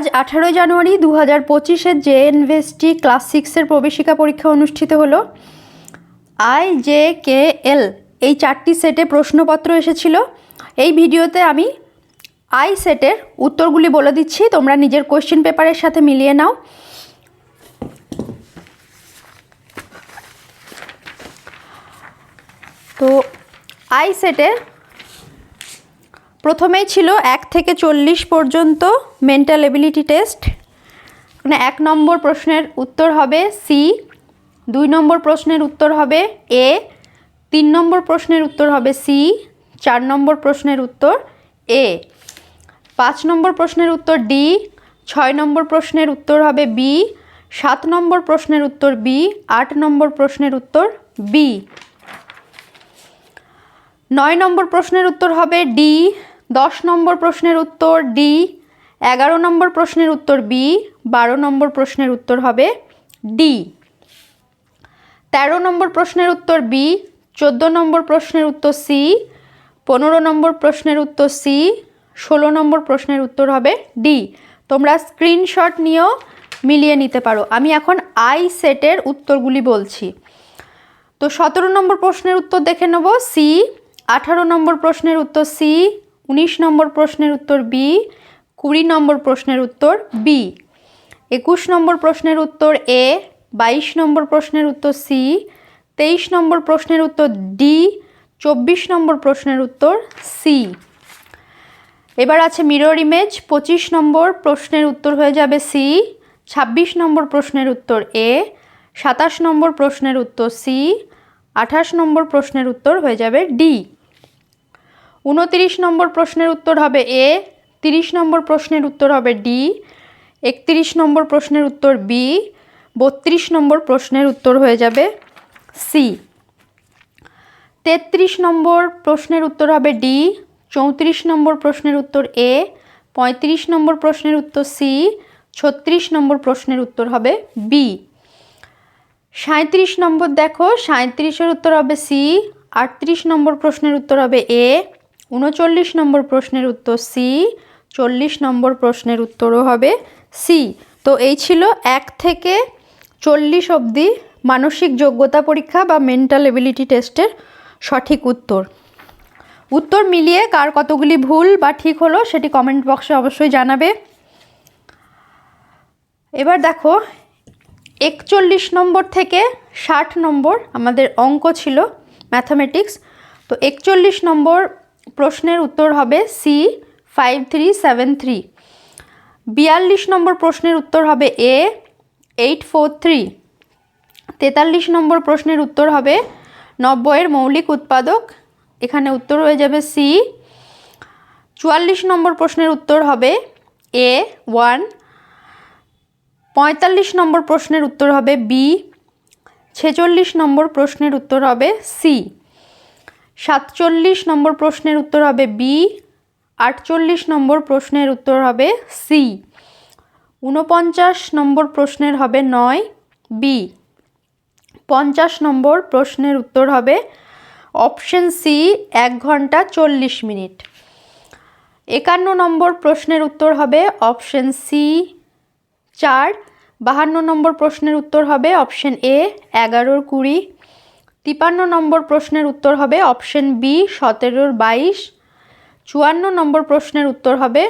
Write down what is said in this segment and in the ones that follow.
আজ আঠারোই জানুয়ারি দু হাজার পঁচিশের জে এনভেস্টি ক্লাস সিক্সের প্রবেশিকা পরীক্ষা অনুষ্ঠিত হলো। আই জে কে এল এই চারটি সেটে প্রশ্নপত্র এসেছিল। এই ভিডিওতে আমি আই সেটের উত্তরগুলি বলে দিচ্ছি। তোমরা নিজের কোয়েশ্চেন পেপারের সাথে মিলিয়ে নাও। তো আই সেটে প্রথমেই ছিল এক থেকে চল্লিশ পর্যন্ত মেন্টাল এবিলিটি টেস্ট মানে এক নম্বর প্রশ্নের উত্তর হবে সি দুই নম্বর প্রশ্নের উত্তর হবে এ তিন নম্বর প্রশ্নের উত্তর হবে সি চার নম্বর প্রশ্নের উত্তর এ পাঁচ নম্বর প্রশ্নের উত্তর ডি ছয় নম্বর প্রশ্নের উত্তর হবে বি সাত নম্বর প্রশ্নের উত্তর বি আট নম্বর প্রশ্নের উত্তর বি নয় নম্বর প্রশ্নের উত্তর হবে ডি দশ নম্বর প্রশ্নের উত্তর ডি, এগারো নম্বর প্রশ্নের উত্তর বি, বারো নম্বর প্রশ্নের উত্তর হবে ডি। তেরো নম্বর প্রশ্নের উত্তর বি, চোদ্দ নম্বর প্রশ্নের উত্তর সি, পনেরো নম্বর প্রশ্নের উত্তর সি, ষোলো নম্বর প্রশ্নের উত্তর হবে ডি। তোমরা স্ক্রিনশট নিয়েও মিলিয়ে নিতে পারো। আমি এখন আই সেটের উত্তরগুলি বলছি। তো সতেরো নম্বর প্রশ্নের উত্তর দেখে নেব। সি, আঠারো নম্বর প্রশ্নের উত্তর সি উনিশ নম্বর প্রশ্নের উত্তর বি কুড়ি নম্বর প্রশ্নের উত্তর বি একুশ নম্বর প্রশ্নের উত্তর এ বাইশ নম্বর প্রশ্নের উত্তর সি তেইশ নম্বর প্রশ্নের উত্তর ডি চব্বিশ নম্বর প্রশ্নের উত্তর সি এবার আছে মিরর ইমেজ পঁচিশ নম্বর প্রশ্নের উত্তর হয়ে যাবে সি ছাব্বিশ নম্বর প্রশ্নের উত্তর এ সাতাশ নম্বর প্রশ্নের উত্তর সি আঠাশ নম্বর প্রশ্নের উত্তর হয়ে যাবে ডি উনতিরিশ নম্বর প্রশ্নের উত্তর হবে এ, তিরিশ নম্বর প্রশ্নের উত্তর হবে ডি, একত্রিশ নম্বর প্রশ্নের উত্তর বি, বত্রিশ নম্বর প্রশ্নের উত্তর হয়ে যাবে সি। তেত্রিশ নম্বর প্রশ্নের উত্তর হবে ডি, চৌত্রিশ নম্বর প্রশ্নের উত্তর এ, পঁয়ত্রিশ নম্বর প্রশ্নের উত্তর সি, ছত্রিশ নম্বর প্রশ্নের উত্তর হবে বি। সাঁত্রিশ নম্বর দেখো সাঁত্রিশের উত্তর হবে সি, আটত্রিশ নম্বর প্রশ্নের উত্তর হবে এ উনচল্লিশ নম্বর প্রশ্নের উত্তর সি, চল্লিশ নম্বর প্রশ্নের উত্তরও হবে সি। তো এই ছিল এক থেকে চল্লিশ অবধি মানসিক যোগ্যতা পরীক্ষা বা মেন্টাল এবিলিটি টেস্টের সঠিক উত্তর। উত্তর মিলিয়ে কার কতগুলি ভুল বা ঠিক হলো সেটি কমেন্ট বক্সে অবশ্যই জানাবে। এবার দেখো, একচল্লিশ নম্বর থেকে ষাট নম্বর আমাদের অঙ্ক ছিল ম্যাথামেটিক্স। তো একচল্লিশ নম্বর প্রশ্নের উত্তর হবে C five three seven three বিয়াল্লিশ নম্বর প্রশ্নের উত্তর হবে এ এইট ফোর থ্রি তেতাল্লিশ নম্বর প্রশ্নের উত্তর হবে নব্বইয়ের মৌলিক উৎপাদক। এখানে উত্তর হয়ে যাবে সি চুয়াল্লিশ নম্বর প্রশ্নের উত্তর হবে এ ওয়ান পঁয়তাল্লিশ নম্বর প্রশ্নের উত্তর হবে বি ছেচল্লিশ নম্বর প্রশ্নের উত্তর হবে সি সাতচল্লিশ নম্বর প্রশ্নের উত্তর হবে বি, আটচল্লিশ নম্বর প্রশ্নের উত্তর হবে সি, ঊনপঞ্চাশ নম্বর প্রশ্নের হবে নয়, বি, পঞ্চাশ নম্বর প্রশ্নের উত্তর হবে অপশন সি, এক ঘণ্টা চল্লিশ মিনিট। একান্ন নম্বর প্রশ্নের উত্তর হবে অপশন সি, চার, বাহান্ন নম্বর প্রশ্নের উত্তর হবে অপশন এ, এগারোর কুড়ি তিপান্ন নম্বর প্রশ্নের উত্তর হবে অপশন বি, সতেরোর বাইশ। চুয়ান্ন নম্বর প্রশ্নের উত্তর হবে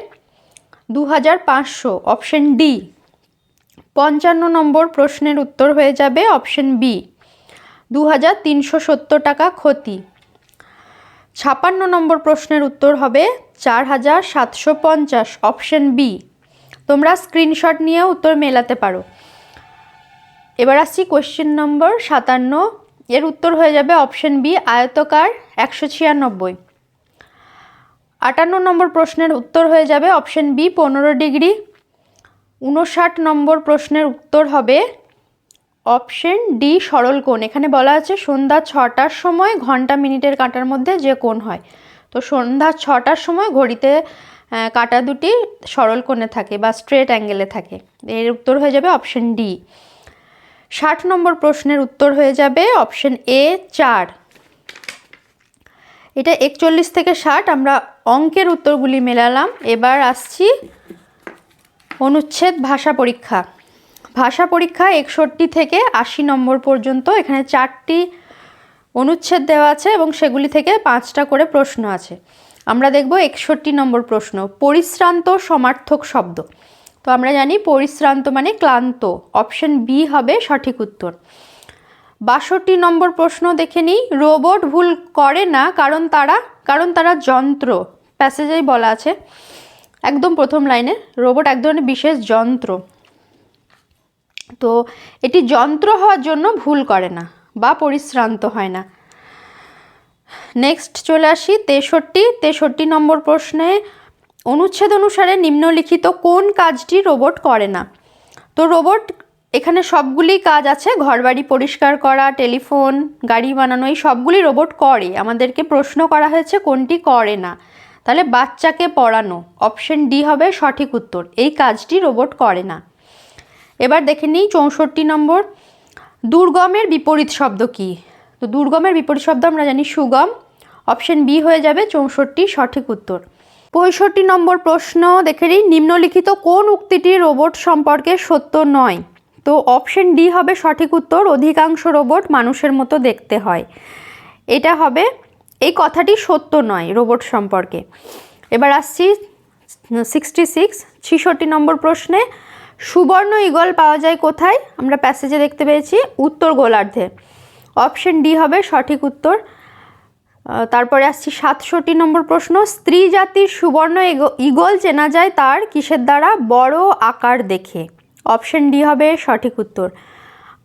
দু হাজার পাঁচশো, অপশন ডি। পঞ্চান্ন নম্বর প্রশ্নের উত্তর হয়ে যাবে অপশন বি দু হাজার তিনশো সত্তর টাকা ক্ষতি। ছাপান্ন নম্বর প্রশ্নের উত্তর হবে চার হাজার সাতশো পঞ্চাশ, অপশন বি। তোমরা স্ক্রিনশট নিয়ে উত্তর মেলাতে পারো। এবার আসছি কোয়েশ্চেন নম্বর সাতান্ন। এর উত্তর হয়ে যাবে অপশন বি, আয়তকার একশো ছিয়ানব্বই। আটান্ন নম্বর প্রশ্নের উত্তর হয়ে যাবে অপশন বি, পনেরো ডিগ্রি। উনষাট নম্বর প্রশ্নের উত্তর হবে অপশন ডি, সরল কোণ। এখানে বলা আছে সন্ধ্যা ছটার সময় ঘণ্টা মিনিটের কাঁটার মধ্যে যে কোণ হয়। তো সন্ধ্যা ছটার সময় ঘড়িতে কাঁটা দুটি সরল কোণে থাকে বা স্ট্রেট অ্যাঙ্গেলে থাকে। এর উত্তর হয়ে যাবে অপশন ডি। ষাট নম্বর প্রশ্নের উত্তর হয়ে যাবে অপশন এ চার। এটা একচল্লিশ থেকে ষাট, আমরা অঙ্কের উত্তরগুলি মেলালাম। এবার আসছি অনুচ্ছেদ ভাষা পরীক্ষা। ভাষা পরীক্ষা একষট্টি থেকে আশি নম্বর পর্যন্ত, এখানে চারটি অনুচ্ছেদ দেওয়া আছে এবং সেগুলি থেকে পাঁচটা করে প্রশ্ন আছে। আমরা দেখব একষট্টি নম্বর প্রশ্ন, পরিশ্রান্ত সমার্থক শব্দ। তো আমরা জানি পরিশ্রান্ত মানে ক্লান্ত। অপশন বি হবে সঠিক উত্তর। বাষট্টি নম্বর প্রশ্ন দেখে নিই। রোবট ভুল করে না, কারণ তারা কারণ তারা যন্ত্র। প্যাসেজেই বলা আছে। একদম প্রথম লাইনে, রোবট এক ধরনের বিশেষ যন্ত্র। তো এটি যন্ত্র হওয়ার জন্য ভুল করে না বা পরিশ্রান্ত হয় না। নেক্সট চলে আসি তেষট্টি। তেষট্টি নম্বর প্রশ্নে অনুচ্ছেদ অনুসারে নিম্নলিখিত কোন কাজটি রোবট করে না? তো রোবট, এখানে সবগুলি কাজ আছে, ঘরবাড়ি পরিষ্কার করা, টেলিফোন, গাড়ি বানানো, এই সবগুলি রোবট করে। আমাদেরকে প্রশ্ন করা হয়েছে কোনটি করে না। তাহলে বাচ্চাকে পড়ানো, অপশন ডি হবে সঠিক উত্তর, এই কাজটি রোবট করে না। এবার দেখে নিই চৌষট্টি নম্বর, দুর্গমের বিপরীত শব্দ কি? তো দুর্গমের বিপরীত শব্দ আমরা জানি সুগম, অপশন বি হয়ে যাবে চৌষট্টি সঠিক উত্তর। পঁয়ষট্টি নম্বর প্রশ্ন, দেখে নিই, নিম্নলিখিত কোন উক্তিটি রোবট সম্পর্কে সত্য নয়? তো অপশন ডি হবে সঠিক উত্তর, অধিকাংশ রোবট মানুষের মতো দেখতে হয়। এটা হবে, এই কথাটি সত্য নয় রোবট সম্পর্কে। এবার আসছি সিক্সটি সিক্স ছিষট্টি নম্বর প্রশ্নে, সুবর্ণ ইগল পাওয়া যায় কোথায়? আমরা প্যাসেজে দেখতে পেয়েছি, উত্তর গোলার্ধে। অপশন ডি হবে সঠিক উত্তর তারপরে আসছি সাতষট্টি নম্বর প্রশ্ন, স্ত্রী জাতির সুবর্ণ ইগ- ইগল চেনা যায় তার কিসের দ্বারা? বড় আকার দেখে। অপশন ডি হবে সঠিক উত্তর।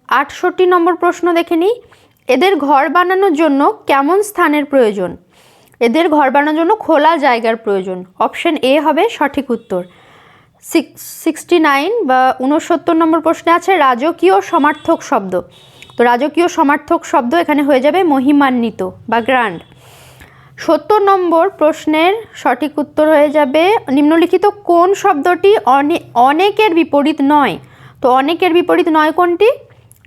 আটষট্টি নম্বর প্রশ্ন দেখে নিই। এদের ঘর বানানোর জন্য কেমন স্থানের প্রয়োজন? এদের ঘর বানানোর জন্য খোলা জায়গার প্রয়োজন। অপশন এ হবে সঠিক উত্তর। সিক্সটি নাইন বা উনসত্তর নম্বর প্রশ্নে আছে রাজকীয় সমার্থক শব্দ। তো রাজকীয় সমার্থক শব্দ এখানে হয়ে যাবে মহিমান্বিত বা গ্র্যান্ড। সত্তর নম্বর প্রশ্নের সঠিক উত্তর হয়ে যাবে। নিম্নলিখিত কোন শব্দটি অনে অনেকের বিপরীত নয়? তো অনেকের বিপরীত নয় কোনটি?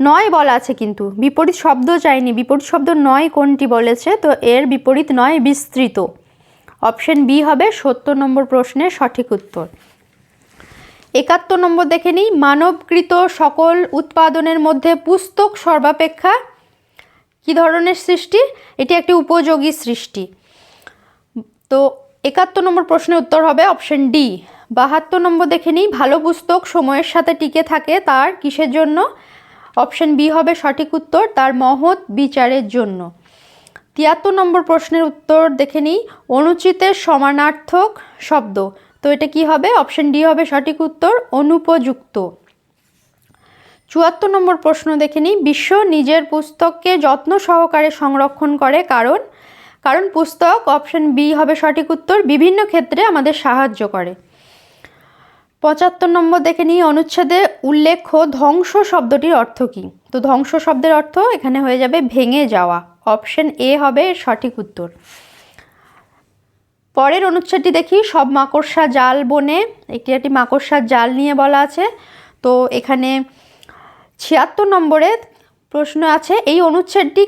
নয় বলা আছে কিন্তু। বিপরীত শব্দ চাইনি। বিপরীত শব্দ নয় কোনটি বলেছে? তো এর বিপরীত নয়, বিস্তৃত। অপশন বি হবে সত্তর নম্বর প্রশ্নের সঠিক উত্তর। একাত্তর নম্বর দেখে নিই। মানবকৃত সকল উৎপাদনের মধ্যে পুস্তক সর্বাপেক্ষা কী ধরনের সৃষ্টি? এটি একটি উপযোগী সৃষ্টি। তো একাত্তর নম্বর প্রশ্নের উত্তর হবে অপশন ডি। বাহাত্তর নম্বর দেখে নিই। ভালো পুস্তক সময়ের সাথে টিকে থাকে, তার কিসের জন্য? অপশন বি হবে সঠিক উত্তর, তার মহৎ বিচারের জন্য। তিয়াত্তর নম্বর প্রশ্নের উত্তর দেখে নিই। অনুচিতের সমানার্থক শব্দ। তো এটা কি হবে? অপশন ডি হবে সঠিক উত্তর, অনুপযুক্ত। চুয়াত্তর নম্বর প্রশ্ন দেখে নিই। বিশ্ব নিজের পুস্তককে যত্ন সহকারে সংরক্ষণ করে কারণ? কারণ পুস্তক অপশন বি হবে সঠিক উত্তর, বিভিন্ন ক্ষেত্রে আমাদের সাহায্য করে। পঁচাত্তর নম্বর দেখে নিই, অনুচ্ছেদে উল্লেখ্য ধ্বংস শব্দটির অর্থ কী? তো ধ্বংস শব্দের অর্থ এখানে হয়ে যাবে ভেঙে যাওয়া। অপশন এ হবে সঠিক উত্তর। পরের অনুচ্ছেদটি দেখি, সব মাকড়সা জাল বনে, একটি একটি মাকড়সার জাল নিয়ে বলা আছে। তো এখানে ছিয়াত্তর নম্বরে প্রশ্ন আছে, এই অনুচ্ছেদটি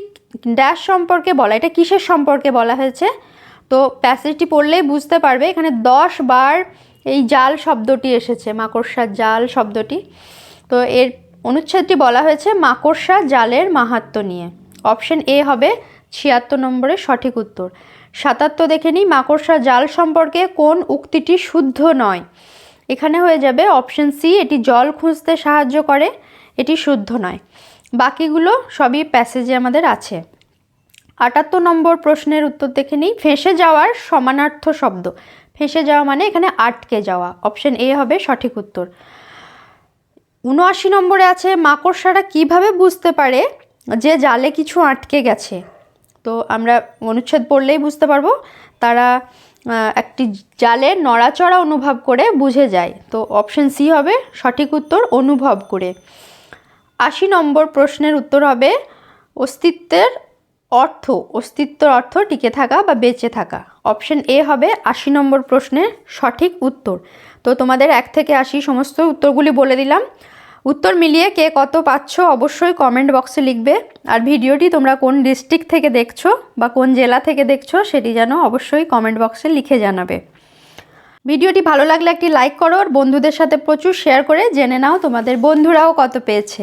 ড্যাশ সম্পর্কে বলা, এটা কিসের সম্পর্কে বলা হয়েছে? তো প্যাসেজটি পড়লেই বুঝতে পারবে, এখানে দশ বার এই জাল শব্দটি এসেছে, মাকড়সার জাল শব্দটি। তো এর অনুচ্ছেদটি বলা হয়েছে, মাকড়সা জালের মাহাত্ম্য নিয়ে। অপশন এ হবে ছিয়াত্তর নম্বরের সঠিক উত্তর। সাতাত্তর দেখে নিই, মাকড়সা জাল সম্পর্কে কোন উক্তিটি শুদ্ধ নয়? এখানে হয়ে যাবে অপশন সি, এটি জল খুঁজতে সাহায্য করে। এটি শুদ্ধ নয়। বাকিগুলো সবই প্যাসেজে আমাদের আছে। আটাত্তর নম্বর প্রশ্নের উত্তর দেখে নিই। ফেঁসে যাওয়ার সমানার্থ শব্দ। ফেঁসে যাওয়া মানে এখানে আটকে যাওয়া। অপশন এ হবে সঠিক উত্তর। উনআশি নম্বরে আছে মাকড়সারা কীভাবে বুঝতে পারে যে জালে কিছু আটকে গেছে? তো আমরা অনুচ্ছেদ পড়লেই বুঝতে পারব। তারা একটি জালে নড়াচড়া অনুভব করে বুঝে যায়। তো অপশন সি হবে সঠিক উত্তর, অনুভব করে। আশি নম্বর প্রশ্নের উত্তর হবে, অস্তিত্বের অর্থ অস্তিত্বের অর্থ টিকে থাকা বা বেঁচে থাকা। অপশন এ হবে আশি নম্বর প্রশ্নের সঠিক উত্তর। তো তোমাদের এক থেকে আশি সমস্ত উত্তরগুলি বলে দিলাম। উত্তর মিলিয়ে কে কত পাচ্ছ অবশ্যই কমেন্ট বক্সে লিখবে। আর ভিডিওটি তোমরা কোন ডিস্ট্রিক্ট থেকে দেখছ বা কোন জেলা থেকে দেখছ সেটি যেন অবশ্যই কমেন্ট বক্সে লিখে জানাবে। ভিডিওটি ভালো লাগলে একটি লাইক করো আর বন্ধুদের সাথে প্রচুর শেয়ার করে জেনে নাও তোমাদের বন্ধুরাও কত পেয়েছে।